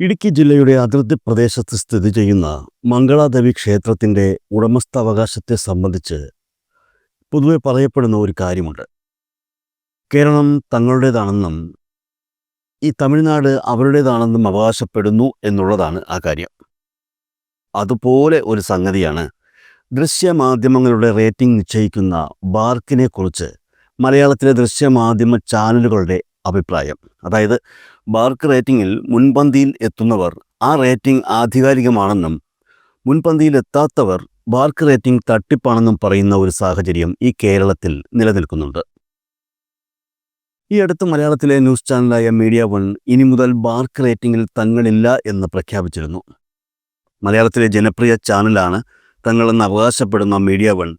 ഇടുക്കി ജില്ലയുടെ അതിർത്തി പ്രദേശത്ത് സ്ഥിതി ചെയ്യുന്ന മംഗളാദേവി ക്ഷേത്രത്തിന്റെ ഉടമസ്ഥാവകാശത്തെ സംബന്ധിച്ച് പൊതുവെ പറയപ്പെടുന്ന ഒരു കാര്യമുണ്ട്. കേരളം തങ്ങളുടേതാണെന്നും ഈ തമിഴ്നാട് അവരുടേതാണെന്നും അവകാശപ്പെടുന്നു എന്നുള്ളതാണ് ആ കാര്യം. അതുപോലെ ഒരു സംഗതിയാണ് ദൃശ്യമാധ്യമങ്ങളുടെ റേറ്റിംഗ് നിശ്ചയിക്കുന്ന ബാർക്കിനെക്കുറിച്ച് മലയാളത്തിലെ ദൃശ്യമാധ്യമ ചാനലുകളുടെ അഭിപ്രായം. അതായത് ബാർക്ക് റേറ്റിംഗിൽ മുൻപന്തിയിൽ എത്തുന്നവർ ആ റേറ്റിംഗ് ആധികാരികമാണെന്നും മുൻപന്തിയിൽ എത്താത്തവർ ബാർക്ക് റേറ്റിംഗ് തട്ടിപ്പാണെന്നും പറയുന്ന ഒരു സാഹചര്യം ഈ കേരളത്തിൽ നിലനിൽക്കുന്നുണ്ട്. ഈ അടുത്ത് മലയാളത്തിലെ ന്യൂസ് ചാനലായ മീഡിയ വൺ ഇനി മുതൽ ബാർക്ക് റേറ്റിംഗിൽ തങ്ങളില്ല എന്ന് പ്രഖ്യാപിച്ചിരുന്നു. മലയാളത്തിലെ ജനപ്രിയ ചാനലാണ് തങ്ങളെന്ന് അവകാശപ്പെടുന്ന മീഡിയ വൺ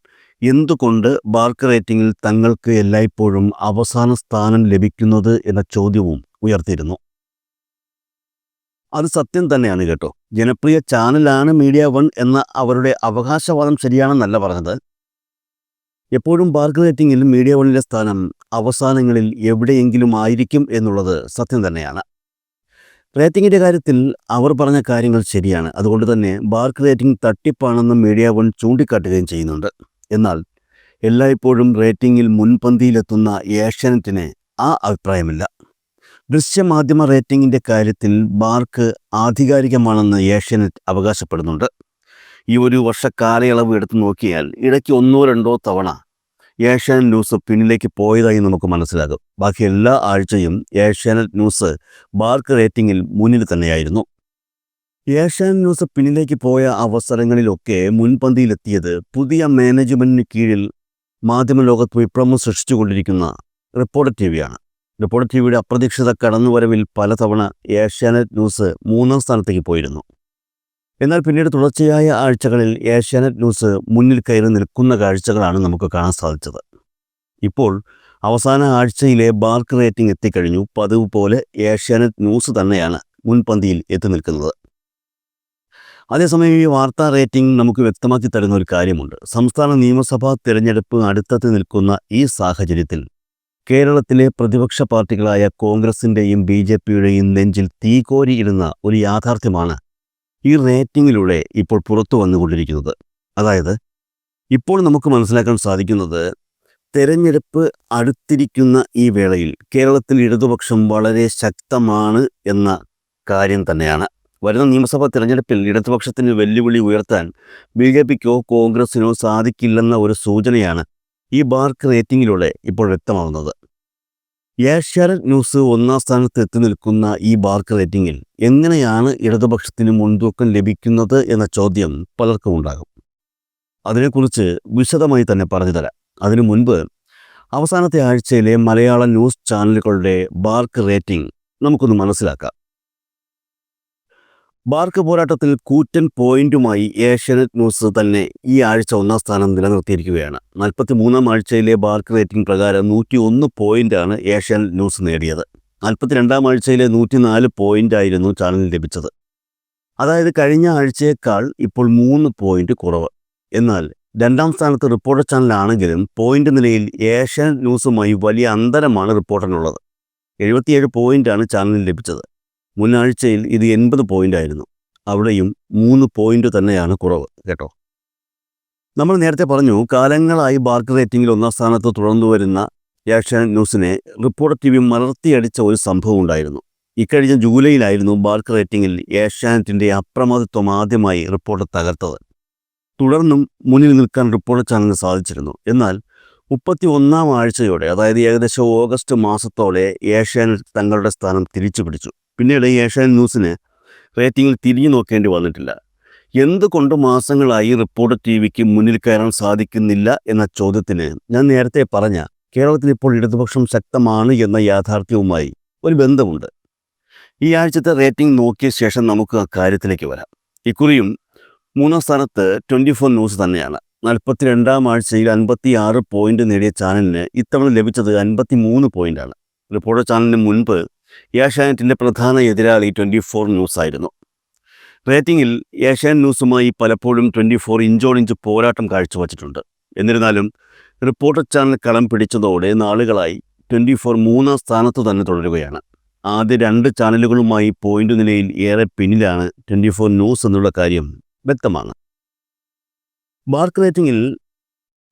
എന്തുകൊണ്ട് ബാർക്ക് റേറ്റിംഗിൽ തങ്ങൾക്ക് എല്ലായ്പ്പോഴും അവസാന സ്ഥാനം ലഭിക്കുന്നത് എന്ന ചോദ്യവും ഉയർത്തിയിരുന്നു. അത് സത്യം തന്നെയാണ് കേട്ടോ. ജനപ്രിയ ചാനലാണ് മീഡിയ വൺ എന്ന അവരുടെ അവകാശവാദം ശരിയാണെന്നല്ല പറഞ്ഞത്. എപ്പോഴും ബാർക്ക് റേറ്റിംഗിൽ മീഡിയ വണിലെ സ്ഥാനം അവസാനങ്ങളിൽ എവിടെയെങ്കിലും ആയിരിക്കും എന്നുള്ളത് സത്യം തന്നെയാണ്. റേറ്റിംഗിന്റെ കാര്യത്തിൽ അവർ പറഞ്ഞ കാര്യങ്ങൾ ശരിയാണ്. അതുകൊണ്ട് തന്നെ ബാർക്ക് റേറ്റിംഗ് തട്ടിപ്പാണെന്ന് മീഡിയ വൺ ചൂണ്ടിക്കാട്ടുകയും ചെയ്യുന്നുണ്ട്. എന്നാൽ എല്ലായ്പ്പോഴും റേറ്റിംഗിൽ മുൻപന്തിയിലെത്തുന്ന ഏഷ്യാനെറ്റിന് ആ അഭിപ്രായമില്ല. ദൃശ്യമാധ്യമ റേറ്റിംഗിന്റെ കാര്യത്തിൽ ബാർക്ക് ആധികാരികമാണെന്ന് ഏഷ്യാനെറ്റ് അവകാശപ്പെടുന്നുണ്ട്. ഈ ഒരു വർഷ കാലയളവ് എടുത്തു നോക്കിയാൽ ഇടയ്ക്ക് ഒന്നോ രണ്ടോ തവണ ഏഷ്യാനെറ്റ് ന്യൂസ് പിന്നിലേക്ക് പോയതായി നമുക്ക് മനസ്സിലാകും. ബാക്കി എല്ലാ ആഴ്ചയും ഏഷ്യാനെറ്റ് ന്യൂസ് ബാർക്ക് റേറ്റിംഗിൽ മുന്നിൽ തന്നെയായിരുന്നു. ഏഷ്യാനെറ്റ് ന്യൂസ് പിന്നിലേക്ക് പോയ അവസരങ്ങളിലൊക്കെ മുൻപന്തിയിലെത്തിയത് പുതിയ മാനേജ്മെന്റിന് കീഴിൽ മാധ്യമ ലോകത്ത് വിപ്ലവം സൃഷ്ടിച്ചുകൊണ്ടിരിക്കുന്ന റിപ്പോർട്ടർ ടി വിയാണ് റിപ്പോർട്ടർ ടി വിയുടെ അപ്രതീക്ഷിത കടന്നുവരവിൽ പലതവണ ഏഷ്യാനെറ്റ് ന്യൂസ് മൂന്നാം സ്ഥാനത്തേക്ക് പോയിരുന്നു. എന്നാൽ പിന്നീട് തുടർച്ചയായ ആഴ്ചകളിൽ ഏഷ്യാനെറ്റ് ന്യൂസ് മുന്നിൽ കയറി നിൽക്കുന്ന കാഴ്ചകളാണ് നമുക്ക് കാണാൻ സാധിച്ചത്. ഇപ്പോൾ അവസാന ആഴ്ചയിലെ ബാർക്ക് റേറ്റിംഗ് എത്തിക്കഴിഞ്ഞു. പതിവ് പോലെ ഏഷ്യാനെറ്റ് ന്യൂസ് തന്നെയാണ് മുൻപന്തിയിൽ എത്തി നിൽക്കുന്നത്. അതേസമയം ഈ വാർത്താ റേറ്റിംഗ് നമുക്ക് വ്യക്തമാക്കി തരുന്ന ഒരു കാര്യമുണ്ട്. സംസ്ഥാന നിയമസഭാ തിരഞ്ഞെടുപ്പ് അടുത്തെത്തി നിൽക്കുന്ന ഈ സാഹചര്യത്തിൽ കേരളത്തിലെ പ്രതിപക്ഷ പാർട്ടികളായ കോൺഗ്രസിന്റെയും ബി ജെ പിയുടെയും നെഞ്ചിൽ തീകോരിയിടുന്ന ഒരു യാഥാർത്ഥ്യമാണ് ഈ റേറ്റിംഗിലൂടെ ഇപ്പോൾ പുറത്തു വന്നുകൊണ്ടിരിക്കുന്നത്. അതായത് ഇപ്പോൾ നമുക്ക് മനസ്സിലാക്കാൻ സാധിക്കുന്നത് തെരഞ്ഞെടുപ്പ് അടുത്തിരിക്കുന്ന ഈ വേളയിൽ കേരളത്തിൽ ഇടതുപക്ഷം വളരെ ശക്തമാണ് എന്ന കാര്യം തന്നെയാണ്. വരുന്ന നിയമസഭാ തിരഞ്ഞെടുപ്പിൽ ഇടതുപക്ഷത്തിന് വെല്ലുവിളി ഉയർത്താൻ ബി ജെ പിക്കോ കോൺഗ്രസിനോ സാധിക്കില്ലെന്ന ഒരു സൂചനയാണ് ഈ ബാർക്ക് റേറ്റിംഗിലൂടെ ഇപ്പോൾ വ്യക്തമാവുന്നത്. ഏഷ്യാനെറ്റ് ന്യൂസ് ഒന്നാം സ്ഥാനത്ത് എത്തി നിൽക്കുന്ന ഈ ബാർക്ക് റേറ്റിംഗിൽ എങ്ങനെയാണ് ഇടതുപക്ഷത്തിന് മുൻതൂക്കം ലഭിക്കുന്നത് എന്ന ചോദ്യം പലർക്കും ഉണ്ടാകും. അതിനെക്കുറിച്ച് വിശദമായി തന്നെ പറഞ്ഞു തരാം അതിനു മുൻപ് അവസാനത്തെ ആഴ്ചയിലെ മലയാള ന്യൂസ് ചാനലുകളുടെ ബാർക്ക് റേറ്റിംഗ് നമുക്കൊന്ന് മനസ്സിലാക്കാം. ബാർക്ക് പോരാട്ടത്തിൽ കൂറ്റൻ പോയിന്റുമായി ഏഷ്യാനെറ്റ് ന്യൂസ് തന്നെ ഈ ആഴ്ച ഒന്നാം സ്ഥാനം നിലനിർത്തിയിരിക്കുകയാണ്. നാൽപ്പത്തി മൂന്നാം ആഴ്ചയിലെ ബാർക്ക് റേറ്റിംഗ് പ്രകാരം നൂറ്റി ഒന്ന് പോയിന്റാണ് ഏഷ്യാനെറ്റ് ന്യൂസ് നേടിയത്. നാൽപ്പത്തി രണ്ടാം ആഴ്ചയിലെ നൂറ്റി നാല് പോയിന്റായിരുന്നു ചാനലിന് ലഭിച്ചത്. അതായത് കഴിഞ്ഞ ആഴ്ചയേക്കാൾ ഇപ്പോൾ മൂന്ന് പോയിന്റ് കുറവ്. എന്നാൽ രണ്ടാം സ്ഥാനത്ത് റിപ്പോർട്ടർ ചാനലാണെങ്കിലും പോയിന്റ് നിലയിൽ ഏഷ്യാനെറ്റ് ന്യൂസുമായി വലിയ അന്തരമാണ് റിപ്പോർട്ടറിനുള്ളത്. എഴുപത്തിയേഴ് പോയിന്റാണ് ചാനലിന് ലഭിച്ചത്. മുൻ ആഴ്ചയിൽ ഇത് എൺപത് പോയിന്റ് ആയിരുന്നു അവിടെയും മൂന്ന് പോയിന്റ് തന്നെയാണ് കുറവ് കേട്ടോ? നമ്മൾ നേരത്തെ പറഞ്ഞു കാലങ്ങളായി ബാർക്ക് റേറ്റിംഗിൽ ഒന്നാം സ്ഥാനത്ത് തുടർന്നു വരുന്ന ഏഷ്യാനെറ്റ് ന്യൂസിനെ റിപ്പോർട്ടർ ടി വി മലർത്തിയടിച്ച ഒരു സംഭവം ഉണ്ടായിരുന്നു. ഇക്കഴിഞ്ഞ ജൂലൈയിലായിരുന്നു ബാർക്ക് റേറ്റിംഗിൽ ഏഷ്യാനെറ്റിന്റെ അപ്രമാദിത്വം ആദ്യമായി റിപ്പോർട്ട് തകർത്തത്. തുടർന്നും മുന്നിൽ നിൽക്കാൻ റിപ്പോർട്ടർ ചാനലിന് സാധിച്ചിരുന്നു. എന്നാൽ മുപ്പത്തി ഒന്നാം ആഴ്ചയോടെ അതായത് ഏകദേശം ഓഗസ്റ്റ് മാസത്തോടെ ഏഷ്യാനെറ്റ് തങ്ങളുടെ സ്ഥാനം തിരിച്ചു പിടിച്ചു പിന്നീട് ഏഷ്യാനെറ്റ് ന്യൂസിന് റേറ്റിംഗിൽ തിരിഞ്ഞു നോക്കേണ്ടി വന്നിട്ടില്ല. എന്തുകൊണ്ട് മാസങ്ങളായി റിപ്പോർട്ട് ടി വിക്ക് മുന്നിൽ കയറാൻ സാധിക്കുന്നില്ല എന്ന ചോദ്യത്തിന് ഞാൻ നേരത്തെ പറഞ്ഞ കേരളത്തിൽ ഇപ്പോൾ ഇടതുപക്ഷം ശക്തമാണ് എന്ന യാഥാർത്ഥ്യവുമായി ഒരു ബന്ധമുണ്ട്. ഈ ആഴ്ചത്തെ റേറ്റിംഗ് നോക്കിയ ശേഷം നമുക്ക് ആ കാര്യത്തിലേക്ക് വരാം. ഇക്കുറിയും മൂന്നാം സ്ഥാനത്ത് ട്വന്റി ഫോർ ന്യൂസ് തന്നെയാണ്. നാൽപ്പത്തിരണ്ടാം ആഴ്ചയിൽ അൻപത്തി ആറ് പോയിന്റ് നേടിയ ചാനലിന് ഇത്തവണ ലഭിച്ചത് അൻപത്തി മൂന്ന് പോയിന്റാണ്. റിപ്പോർട്ടർ ചാനലിന് മുൻപ് ഏഷ്യാനെറ്റിന്റെ പ്രധാന എതിരാളി ട്വന്റി ഫോർ ന്യൂസ് ആയിരുന്നു റേറ്റിംഗിൽ ഏഷ്യൻ ന്യൂസുമായി പലപ്പോഴും ട്വന്റി ഫോർ ഇഞ്ചോടിഞ്ച് പോരാട്ടം കാഴ്ചവച്ചിട്ടുണ്ട്. എന്നിരുന്നാലും റിപ്പോർട്ടർ ചാനൽ കളം പിടിച്ചതോടെ നാളുകളായി ട്വന്റി ഫോർ മൂന്നാം സ്ഥാനത്ത് തന്നെ തുടരുകയാണ്. ആദ്യ രണ്ട് ചാനലുകളുമായി പോയിന്റ് നിലയിൽ ഏറെ പിന്നിലാണ് ട്വന്റി ഫോർ ന്യൂസ് എന്നുള്ള കാര്യം വ്യക്തമാണ്. മാർക്ക് റേറ്റിംഗിൽ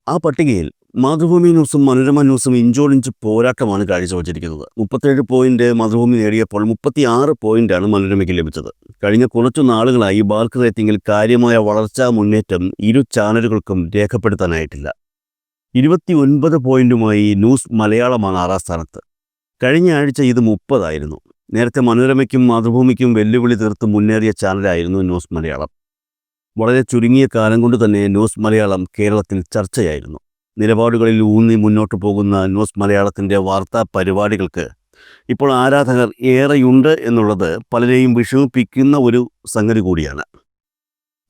ആ പട്ടികയിൽ മാതൃഭൂമി ന്യൂസും മനോരമ ന്യൂസും ഇഞ്ചോടിഞ്ച് പോരാട്ടമാണ് കാഴ്ചവച്ചിരിക്കുന്നത്. മുപ്പത്തേഴ് പോയിന്റ് മാതൃഭൂമി നേടിയപ്പോൾ മുപ്പത്തിയാറ് പോയിന്റാണ് മനോരമയ്ക്ക് ലഭിച്ചത്. കഴിഞ്ഞ കുറച്ചു നാളുകളായി ബാർക്ക് റേറ്റിംഗിൽ കാര്യമായ വളർച്ചാ മുന്നേറ്റം ഇരു ചാനലുകൾക്കും രേഖപ്പെടുത്താനായിട്ടില്ല. ഇരുപത്തി ഒൻപത് പോയിന്റുമായി ന്യൂസ് മലയാളമാണ് ആറാം സ്ഥാനത്ത്. കഴിഞ്ഞ ആഴ്ച ഇത് മുപ്പതായിരുന്നു. നേരത്തെ മനോരമയ്ക്കും മാതൃഭൂമിക്കും വെല്ലുവിളി തീർത്ത് മുന്നേറിയ ചാനലായിരുന്നു ന്യൂസ് മലയാളം. വളരെ ചുരുങ്ങിയ കാലം കൊണ്ട് തന്നെ ന്യൂസ് മലയാളം കേരളത്തിൽ ചർച്ചയായിരുന്നു. നിലപാടുകളിൽ ഊന്നി മുന്നോട്ട് പോകുന്ന ന്യൂസ് മലയാളത്തിന്റെ വാർത്താ പരിപാടികൾക്ക് ഇപ്പോൾ ആരാധകർ ഏറെയുണ്ട് എന്നുള്ളത് പലരെയും വിഷമിപ്പിക്കുന്ന ഒരു സംഗതി കൂടിയാണ്.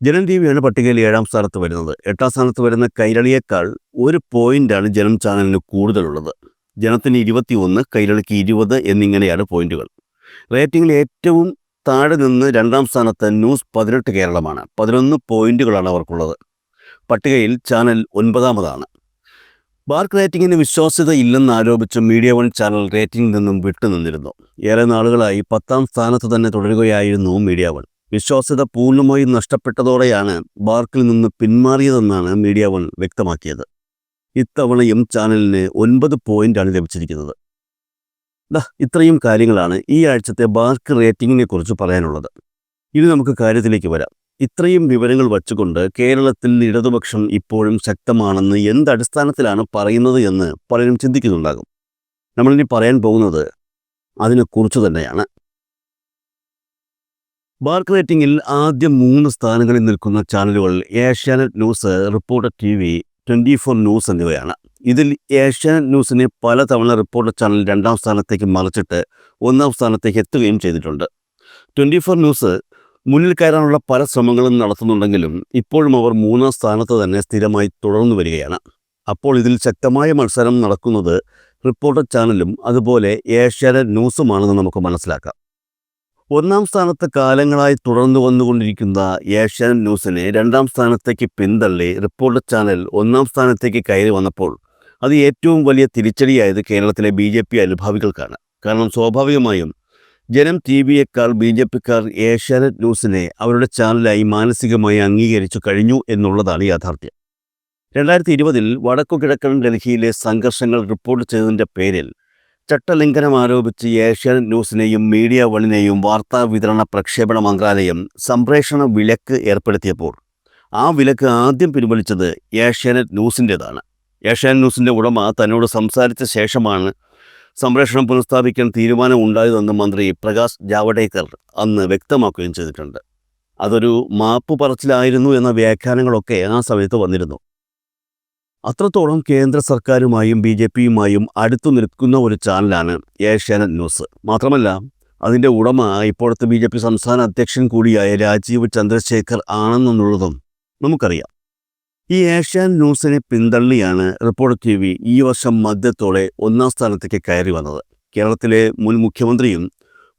ജനം ടി വിയാണ് പട്ടികയിൽ ഏഴാം സ്ഥാനത്ത് വരുന്നത്. എട്ടാം സ്ഥാനത്ത് വരുന്ന കൈരളിയേക്കാൾ ഒരു പോയിന്റാണ് ജനം ചാനലിന് കൂടുതലുള്ളത്. ജനത്തിന് ഇരുപത്തി ഒന്ന് കൈരളിക്ക് ഇരുപത് എന്നിങ്ങനെയാണ് പോയിന്റുകൾ. റേറ്റിംഗിൽ ഏറ്റവും താഴെ നിന്ന് രണ്ടാം സ്ഥാനത്ത് ന്യൂസ് പതിനെട്ട് കേരളമാണ്. പതിനൊന്ന് പോയിന്റുകളാണ് അവർക്കുള്ളത്. പട്ടികയിൽ ചാനൽ ഒൻപതാമതാണ്. ബാർക്ക് റേറ്റിംഗിന് വിശ്വാസ്യത ഇല്ലെന്ന് ആരോപിച്ച് മീഡിയ വൺ ചാനൽ റേറ്റിംഗിൽ നിന്നും വിട്ടുനിന്നിരുന്നു ഏറെ നാളുകളായി പത്താം സ്ഥാനത്ത് തന്നെ തുടരുകയായിരുന്നു മീഡിയ വൺ വിശ്വാസ്യത പൂർണമായും നഷ്ടപ്പെട്ടതോടെയാണ് ബാർക്കിൽ നിന്ന് പിന്മാറിയതെന്നാണ് മീഡിയ വൺ വ്യക്തമാക്കിയത്. ഇത്തവണയും ചാനലിന് ഒൻപത് പോയിന്റാണ് ലഭിച്ചിരിക്കുന്നത്. ഇത്രയും കാര്യങ്ങളാണ് ഈ ആഴ്ചത്തെ ബാർക്ക് റേറ്റിംഗിനെ കുറിച്ച് പറയാനുള്ളത്. ഇനി നമുക്ക് കാര്യത്തിലേക്ക് വരാം. ഇത്രയും വിവരങ്ങൾ വച്ചുകൊണ്ട് കേരളത്തിൽ ഇടതുപക്ഷം ഇപ്പോഴും ശക്തമാണെന്ന് എന്ത് അടിസ്ഥാനത്തിലാണ് പറയുന്നത് എന്ന് പലരും ചിന്തിക്കുന്നുണ്ടാകും. നമ്മളിനി പറയാൻ പോകുന്നത് അതിനെക്കുറിച്ച് തന്നെയാണ്. ബാർക്ക് റേറ്റിംഗിൽ ആദ്യ മൂന്ന് സ്ഥാനങ്ങളിൽ നിൽക്കുന്ന ചാനലുകൾ Asianet News Reporter T V twenty four News എന്നിവയാണ്. ഇതിൽ ഏഷ്യാനെറ്റ് ന്യൂസിനെ പലതവണ റിപ്പോർട്ടർ ചാനൽ രണ്ടാം സ്ഥാനത്തേക്ക് മറിച്ചിട്ട് ഒന്നാം സ്ഥാനത്തേക്ക് എത്തുകയും ചെയ്തിട്ടുണ്ട്. ട്വന്റി ഫോർ ന്യൂസ് മുന്നിൽ കയറാനുള്ള പല ശ്രമങ്ങളും നടത്തുന്നുണ്ടെങ്കിലും ഇപ്പോഴും അവർ മൂന്നാം സ്ഥാനത്ത് തന്നെ സ്ഥിരമായി തുടർന്നു വരികയാണ്. അപ്പോൾ ഇതിൽ ശക്തമായ മത്സരം നടക്കുന്നത് റിപ്പോർട്ടർ ചാനലും അതുപോലെ ഏഷ്യാനെറ്റ് ന്യൂസുമാണെന്ന് നമുക്ക് മനസ്സിലാക്കാം. ഒന്നാം സ്ഥാനത്ത് കാലങ്ങളായി തുടർന്നു വന്നുകൊണ്ടിരിക്കുന്ന ഏഷ്യാനെറ്റ് ന്യൂസിനെ രണ്ടാം സ്ഥാനത്തേക്ക് പിന്തള്ളി റിപ്പോർട്ടർ ചാനൽ ഒന്നാം സ്ഥാനത്തേക്ക് കയറി വന്നപ്പോൾ അത് ഏറ്റവും വലിയ തിരിച്ചടിയായത് കേരളത്തിലെ ബി ജെ പി അനുഭാവികൾക്കാണ്. കാരണം സ്വാഭാവികമായും ജനം ടി വിയേക്കാൾ ബി ജെ പിക്കാർ ഏഷ്യാനെറ്റ് ന്യൂസിനെ അവരുടെ ചാനലായി മാനസികമായി അംഗീകരിച്ചു കഴിഞ്ഞു എന്നുള്ളതാണ് യാഥാർത്ഥ്യം. രണ്ടായിരത്തി ഇരുപതിൽ വടക്കു കിഴക്കൻ ഡൽഹിയിലെ സംഘർഷങ്ങൾ റിപ്പോർട്ട് ചെയ്തതിന്റെ പേരിൽ ചട്ടലംഘനം ആരോപിച്ച് ഏഷ്യാനെറ്റ് ന്യൂസിനെയും മീഡിയ വണിനെയും വാർത്താ വിതരണ പ്രക്ഷേപണ മന്ത്രാലയം സംപ്രേഷണ വിലക്ക് ഏർപ്പെടുത്തിയപ്പോൾ ആ വിലക്ക് ആദ്യം പിൻവലിച്ചത് ഏഷ്യാനെറ്റ് ന്യൂസിന്റേതാണ് ഏഷ്യാനെറ്റ് ന്യൂസിന്റെ ഉടമ തന്നോട് സംസാരിച്ച ശേഷമാണ് സംപ്രേഷണം പുനഃസ്ഥാപിക്കാൻ തീരുമാനം ഉണ്ടായതെന്ന് മന്ത്രി പ്രകാശ് ജാവഡേക്കർ അന്ന് വ്യക്തമാക്കുകയും ചെയ്തിട്ടുണ്ട്. അതൊരു മാപ്പ് പറച്ചിലായിരുന്നു എന്ന വ്യാഖ്യാനങ്ങളൊക്കെ ആ സമയത്ത് വന്നിരുന്നു. അത്രത്തോളം കേന്ദ്ര സർക്കാരുമായും ബി ജെ പിയുമായും അടുത്തു നിൽക്കുന്ന ഒരു ചാനലാണ് ഏഷ്യാനെറ്റ് ന്യൂസ്. മാത്രമല്ല അതിന്റെ ഉടമ ഇപ്പോഴത്തെ ബി ജെ പി സംസ്ഥാന അധ്യക്ഷൻ കൂടിയായ രാജീവ് ചന്ദ്രശേഖർ ആണെന്നുള്ളതും നമുക്കറിയാം. ഈ ഏഷ്യാൻ ന്യൂസിനെ പിന്തള്ളിയാണ് റിപ്പോർട്ടർ ടി വി ഈ വർഷം മധ്യത്തോടെ ഒന്നാം സ്ഥാനത്തേക്ക് കയറി വന്നത്. കേരളത്തിലെ മുൻ മുഖ്യമന്ത്രിയും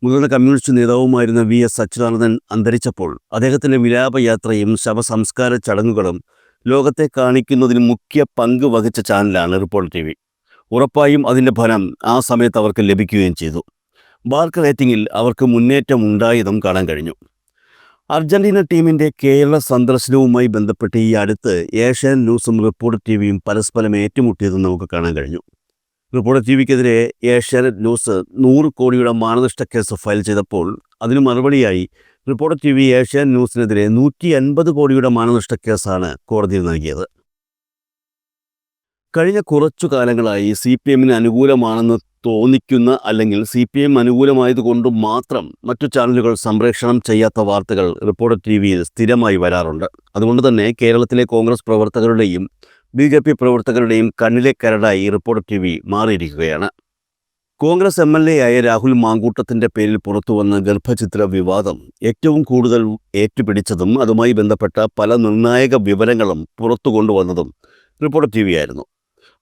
മുതിർന്ന കമ്മ്യൂണിസ്റ്റ് നേതാവുമായിരുന്ന വി എസ് അച്യുതാനന്ദൻ അന്തരിച്ചപ്പോൾ അദ്ദേഹത്തിന്റെ വിലാപയാത്രയും ശവസംസ്കാര ചടങ്ങുകളും ലോകത്തെ കാണിക്കുന്നതിന് മുഖ്യ പങ്ക് വഹിച്ച ചാനലാണ് റിപ്പോർട്ടർ ടി വി. ഉറപ്പായും അതിന്റെ ഫലം ആ സമയത്ത് അവർക്ക് ലഭിക്കുകയും ചെയ്തു. ബാർക്ക് റേറ്റിംഗിൽ അവർക്ക് മുന്നേറ്റം ഉണ്ടായതും കാണാൻ കഴിഞ്ഞു. അർജന്റീന ടീമിന്റെ കേരള സന്ദർശനവുമായി ബന്ധപ്പെട്ട് ഈ അടുത്ത് ഏഷ്യൻ ന്യൂസും റിപ്പോർട്ടർ ടി വിയും പരസ്പരം ഏറ്റുമുട്ടിയത് നമുക്ക് കാണാൻ കഴിഞ്ഞു. റിപ്പോർട്ടർ ടി വിക്കെതിരെ ഏഷ്യാനെറ്റ് ന്യൂസ് നൂറ് കോടിയുടെ മാനനഷ്ട കേസ് ഫയൽ ചെയ്തപ്പോൾ അതിന് മറുപടിയായി റിപ്പോർട്ടർ ടി വി ഏഷ്യാൻ ന്യൂസിനെതിരെ നൂറ്റി അൻപത് കോടിയുടെ മാനനഷ്ട കേസാണ് കോടതിയിൽ നൽകിയത്. കഴിഞ്ഞ കുറച്ചു കാലങ്ങളായി സി പി എമ്മിന് അനുകൂലമാണെന്ന് തോന്നിക്കുന്ന അല്ലെങ്കിൽ സി പി എം അനുകൂലമായതുകൊണ്ട് മാത്രം മറ്റു ചാനലുകൾ സംപ്രേഷണം ചെയ്യാത്ത വാർത്തകൾ റിപ്പോർട്ടർ ടി വിയിൽ സ്ഥിരമായി വരാറുണ്ട്. അതുകൊണ്ട് തന്നെ കേരളത്തിലെ കോൺഗ്രസ് പ്രവർത്തകരുടെയും ബി ജെ പി പ്രവർത്തകരുടെയും കണ്ണിലെ കരടായി റിപ്പോർട്ടർ ടി വി മാറിയിരിക്കുകയാണ്. കോൺഗ്രസ് എം എൽ എ ആയ രാഹുൽ മാങ്കൂട്ടത്തിന്റെ പേരിൽ പുറത്തുവന്ന ഗർഭചിത്ര വിവാദം ഏറ്റവും കൂടുതൽ ഏറ്റുപിടിച്ചതും അതുമായി ബന്ധപ്പെട്ട പല നിർണായക വിവരങ്ങളും പുറത്തു കൊണ്ടുവന്നതും റിപ്പോർട്ടർ ടി വി ആയിരുന്നു.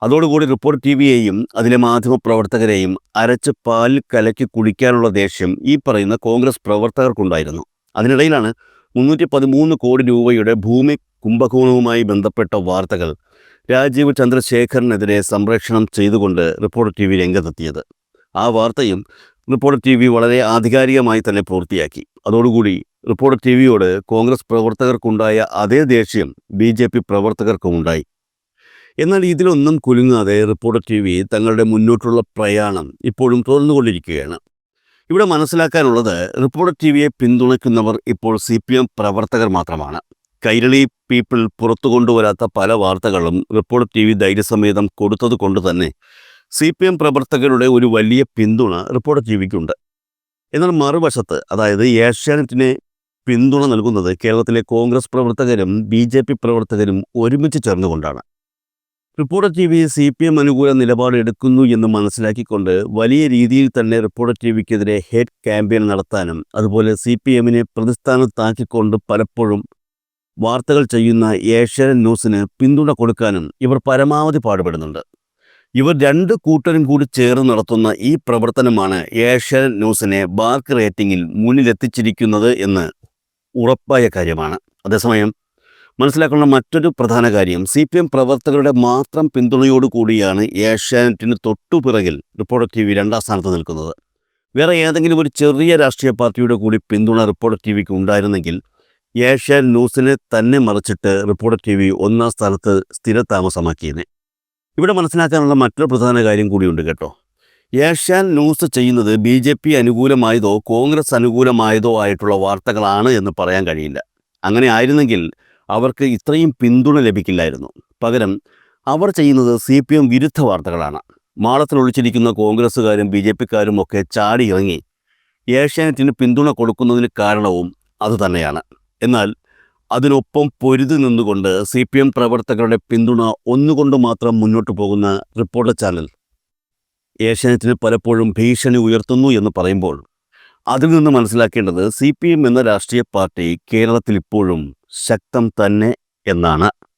അതോടുകൂടി റിപ്പോർട്ട് ടി വിയെയും അതിലെ മാധ്യമപ്രവർത്തകരെയും അരച്ച് പാലിൽ കലക്കി കുടിക്കാനുള്ള ദേഷ്യം ഈ പറയുന്ന കോൺഗ്രസ് പ്രവർത്തകർക്കുണ്ടായിരുന്നു. അതിനിടയിലാണ് മുന്നൂറ്റി പതിമൂന്ന് കോടി രൂപയുടെ ഭൂമി കുംഭകോണവുമായി ബന്ധപ്പെട്ട വാർത്തകൾ രാജീവ് ചന്ദ്രശേഖറിനെതിരെ സംപ്രേഷണം ചെയ്തുകൊണ്ട് റിപ്പോർട്ട് ടി വി രംഗത്തെത്തിയത്. ആ വാർത്തയും റിപ്പോർട്ട് ടി വി വളരെ ആധികാരികമായി തന്നെ പൂർത്തിയാക്കി. അതോടുകൂടി റിപ്പോർട്ട് ടി വിയോട് കോൺഗ്രസ് പ്രവർത്തകർക്കുണ്ടായ അതേ ദേഷ്യം ബി ജെ പി പ്രവർത്തകർക്കും ഉണ്ടായി. എന്നാൽ ഇതിലൊന്നും കുലുങ്ങാതെ റിപ്പോർട്ടർ ടി വി തങ്ങളുടെ മുന്നോട്ടുള്ള പ്രയാണം ഇപ്പോഴും തുടർന്നുകൊണ്ടിരിക്കുകയാണ് ഇവിടെ മനസ്സിലാക്കാനുള്ളത് റിപ്പോർട്ടർ ടി വിയെ പിന്തുണയ്ക്കുന്നവർ ഇപ്പോൾ സി പി എം പ്രവർത്തകർ മാത്രമാണ്. കൈരളി പീപ്പിൾ പുറത്തു കൊണ്ടുവരാത്ത പല വാർത്തകളും റിപ്പോർട്ടർ ടി വി ധൈര്യസമേതം കൊടുത്തത് കൊണ്ട് തന്നെ സി പി എം പ്രവർത്തകരുടെ ഒരു വലിയ പിന്തുണ റിപ്പോർട്ടർ ടി വിക്കുണ്ട് എന്നാൽ മറുവശത്ത് അതായത് ഏഷ്യാനെറ്റിനെ പിന്തുണ നൽകുന്നത് കേരളത്തിലെ കോൺഗ്രസ് പ്രവർത്തകരും ബി ജെ പി പ്രവർത്തകരും ഒരുമിച്ച് ചേർന്നുകൊണ്ടാണ്. Reporter T V C P M അനുകൂല നിലപാട് എടുക്കുന്നു എന്ന് മനസ്സിലാക്കിക്കൊണ്ട് വലിയ രീതിയിൽ തന്നെ റിപ്പോർട്ടർ ടി വിക്കെതിരെ ഹേറ്റ് ക്യാമ്പയിൻ നടത്താനും അതുപോലെ സി പി എമ്മിനെ പ്രതിസ്ഥാനത്താക്കിക്കൊണ്ട് പലപ്പോഴും വാർത്തകൾ ചെയ്യുന്ന ഏഷ്യൻ ന്യൂസിന് പിന്തുണ കൊടുക്കാനും ഇവർ പരമാവധി പാടുപെടുന്നുണ്ട്. ഇവർ രണ്ട് കൂട്ടരും കൂടി ചേർന്ന് നടത്തുന്ന ഈ പ്രവർത്തനമാണ് ഏഷ്യൻ ന്യൂസിനെ ബാർക്ക് റേറ്റിംഗിൽ മുന്നിലെത്തിച്ചിരിക്കുന്നത് എന്ന് ഉറപ്പായ കാര്യമാണ്. അതേസമയം മനസ്സിലാക്കേണ്ട മറ്റൊരു പ്രധാന കാര്യം സി പി എം പ്രവർത്തകരുടെ മാത്രം പിന്തുണയോടുകൂടിയാണ് ഏഷ്യാനെറ്റിന് തൊട്ടുപിറകിൽ റിപ്പോർട്ടർ ടി വി രണ്ടാം സ്ഥാനത്ത് നിൽക്കുന്നത്. വേറെ ഏതെങ്കിലും ഒരു ചെറിയ രാഷ്ട്രീയ പാർട്ടിയുടെ കൂടി പിന്തുണ റിപ്പോർട്ടർ ടി വിക്ക് ഉണ്ടായിരുന്നെങ്കിൽ ഏഷ്യാൻ ന്യൂസിനെ തന്നെ മറിച്ചിട്ട് റിപ്പോർട്ടർ ടി വി ഒന്നാം സ്ഥാനത്ത് സ്ഥിരതാമസമാക്കിയേനെ. ഇവിടെ മനസ്സിലാക്കാനുള്ള മറ്റൊരു പ്രധാന കാര്യം കൂടിയുണ്ട് കേട്ടോ. ഏഷ്യാൻ ന്യൂസ് ചെയ്യുന്നത് ബി ജെ പി അനുകൂലമായതോ കോൺഗ്രസ് അനുകൂലമായതോ ആയിട്ടുള്ള വാർത്തകളാണ് എന്ന് പറയാൻ കഴിയില്ല. അങ്ങനെ ആയിരുന്നെങ്കിൽ അവർക്ക് ഇത്രയും പിന്തുണ ലഭിക്കില്ലായിരുന്നു. പകരം അവർ ചെയ്യുന്നത് സി പി എം വിരുദ്ധ വാർത്തകളാണ്. മാളത്തിൽ ഒളിച്ചിരിക്കുന്ന കോൺഗ്രസ്സുകാരും ബി ജെ പിക്കാരും ഒക്കെ ചാടി ഇറങ്ങി ഏഷ്യാനെറ്റിന് പിന്തുണ കൊടുക്കുന്നതിന് കാരണവും അതുതന്നെയാണ് എന്നാൽ അതിനൊപ്പം പൊരുതി നിന്നുകൊണ്ട് സി പി എം പ്രവർത്തകരുടെ പിന്തുണ ഒന്നുകൊണ്ട് മാത്രം മുന്നോട്ട് പോകുന്ന റിപ്പോർട്ടർ ചാനൽ ഏഷ്യാനെറ്റിന് പലപ്പോഴും ഭീഷണി ഉയർത്തുന്നു എന്ന് പറയുമ്പോൾ അതിൽ നിന്ന് മനസ്സിലാക്കേണ്ടത് സി പി എം എന്ന രാഷ്ട്രീയ പാർട്ടി കേരളത്തിൽ ഇപ്പോഴും ശക്തം തന്നെ എന്നാണ്